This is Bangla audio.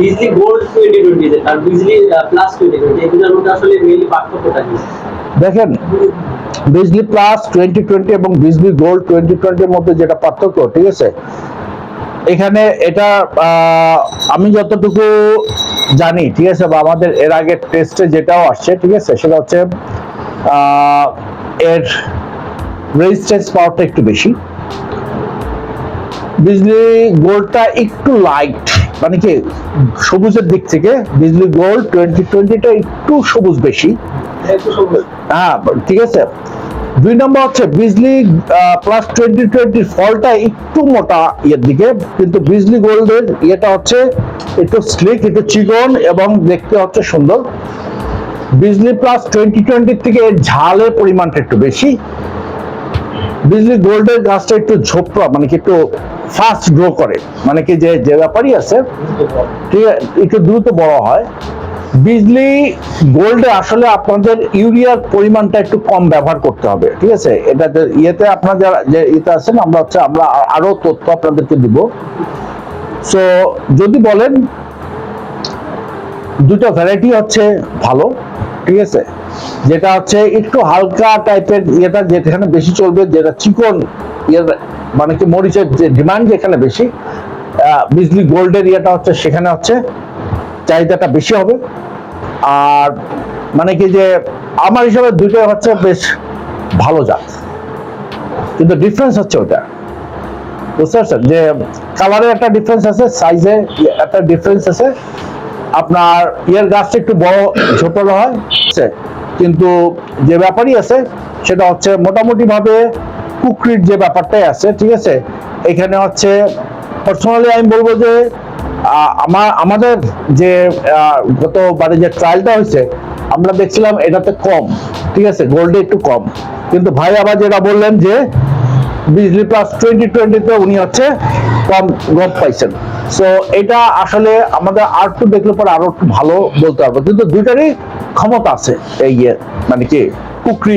বিজলি গোল্ড টোয়েন্টি টোয়েন্টি আর বিজলি প্লাস টোয়েন্টি টোয়েন্টি এগুলোর মধ্যে আসলে মেইনলি পার্থক্যটা কি? দেখেন বিজলি প্লাস টোয়েন্টি টোয়েন্টি এবং বিজলি গোল্ড টোয়েন্টি টোয়েন্টির মধ্যে যেটা পার্থক্য, ঠিক আছে? এখানে এটা আমি যতটুকু জানি, ঠিক আছে, বা আমাদের এর আগে টেস্টে যেটাও আসছে, ঠিক আছে, সেটা হচ্ছে এর রেজিস্ট্যান্স পাওয়ারটা একটু বেশি। বিজলি গোল্ডটা একটু লাইট মানে কি সবুজের দিক থেকে বিজলি গোল্ড টোয়েন্টি টোয়েন্টিটা একটু সবুজ বেশি। হ্যাঁ ঠিক আছে। দুই নম্বর হচ্ছে বিজলি প্লাস টোয়েন্টি টোয়েন্টির ফলটা একটু মোটা ইয়ের দিকে কিন্তু বিজলি গোল্ডের ইয়েটা হচ্ছে একটু স্লিক একটু চিকন এবং দেখতে হচ্ছে সুন্দর। বিজলি প্লাস টোয়েন্টি টোয়েন্টির থেকে ঝালের পরিমাণটা একটু বেশি। বিজলি গোল্ডের গাছটা একটু ঝোপড়া মানে কি একটু ফাস্ট গ্রো করে। মানে কি যে যে ব্যাপারই আছে, ঠিক একটু দ্রুত বড় হয়। বিজলি গোল্ডে আসলে আপনাদের ইউরিয়ার পরিমাণটা একটু কম ব্যবহার করতে হবে, ঠিক আছে? এটা ইয়েতে আপনার যারা যে ইয়েতে আছেন, আমরা হচ্ছে, আমরা আরও তথ্য আপনাদেরকে দিব। সো যদি বলেন, দুটো ভ্যারাইটি হচ্ছে ভালো, ঠিক আছে? যেটা হচ্ছে একটু হালকা টাইপের ইয়েটা যেখানে বেশি চলবে, যেটা চিকন ইয়ের মানে কি মরিচের যে ডিমান্ড যেখানে বেশি বিজলি গোল্ডের ইয়েটা হচ্ছে, সেখানে হচ্ছে চাহিদাটা বেশি হবে। আর মানে কি যে আমার হিসাবে দুইটাই হচ্ছে বেশ ভালো জাত। কিন্তু ডিফারেন্স হচ্ছে ওটা। বুঝতে পারছেন? যে কালারে একটা ডিফারেন্স আছে সাইজে একটা ডিফারেন্স আছে। আপনার ইয়ের গাছটা একটু বড়, ছোট হয়। কিন্তু যে ব্যাপারই আছে, সেটা হচ্ছে মোটামুটি ভাবে কুকরির যে ব্যাপারটাই আছে, ঠিক আছে? এখানে হচ্ছে পার্সোনালি আমি বলব যে আমার আমাদের যে গতবারে যে ট্রায়ালটা হয়েছে, আমরা দেখছিলাম এটাতে কম, ঠিক আছে? গোল্ডে একটু কম। কিন্তু ভাই আবার যেটা বললেন যে বিজলি প্লাস টোয়েন্টি টোয়েন্টিতে উনি হচ্ছে কম গপ পাইছেন। সো এটা আসলে আমাদের আর একটু দেখলে পরে আরও একটু ভালো বলতে পারব। কিন্তু দুইটারই ক্ষমতা আছে এই মানে কি কুকরি